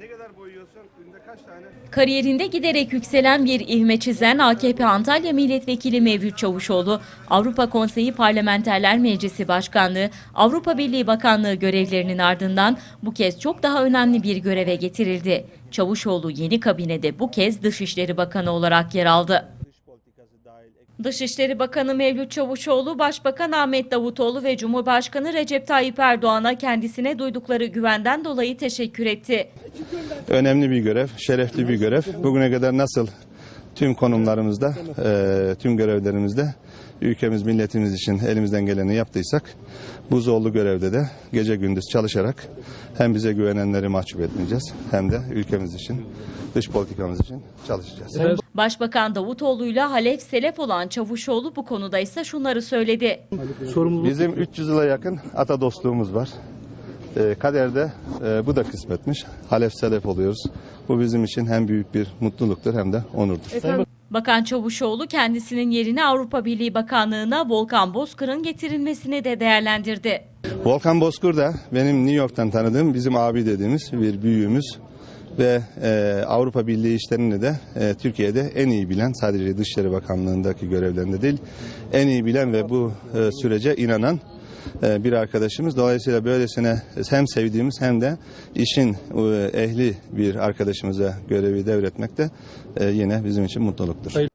Ne kadar boyuyorsun? Günde kaç tane? Kariyerinde giderek yükselen bir ivme çizen AKP Antalya Milletvekili Mevlüt Çavuşoğlu, Avrupa Konseyi Parlamenterler Meclisi Başkanlığı, Avrupa Birliği Bakanlığı görevlerinin ardından bu kez çok daha önemli bir göreve getirildi. Çavuşoğlu yeni kabinede bu kez Dışişleri Bakanı olarak yer aldı. Dışişleri Bakanı Mevlüt Çavuşoğlu, Başbakan Ahmet Davutoğlu ve Cumhurbaşkanı Recep Tayyip Erdoğan'a kendisine duydukları güvenden dolayı teşekkür etti. önemli bir görev, şerefli bir görev. Bugüne kadar nasıl tüm konumlarımızda, e, tüm görevlerimizde ülkemiz, milletimiz için elimizden geleni yaptıysak bu zorlu görevde de gece gündüz çalışarak hem bize güvenenleri mahcup etmeyeceğiz hem de ülkemiz için, dış politikamız için çalışacağız. Başbakan Davutoğlu'yla Halef Selef olan Çavuşoğlu bu konuda ise şunları söyledi. Bizim 300 yıla yakın ata dostluğumuz var. E, kaderde e, bu da kısmetmiş. Halef selef oluyoruz. Bu bizim için hem büyük bir mutluluktur hem de onurdur. Bakan Çavuşoğlu kendisinin yerine Avrupa Birliği Bakanlığı'na Volkan Bozkır'ın getirilmesini de değerlendirdi. Volkan Bozkur da benim New York'tan tanıdığım bizim abi dediğimiz bir büyüğümüz ve e, Avrupa Birliği işlerini de e, Türkiye'de en iyi bilen sadece Dışişleri Bakanlığı'ndaki görevlerinde değil en iyi bilen ve bu e, sürece inanan e, bir arkadaşımız. Dolayısıyla böylesine hem sevdiğimiz hem de işin e, ehli bir arkadaşımıza görevi devretmek de e, yine bizim için mutluluktur.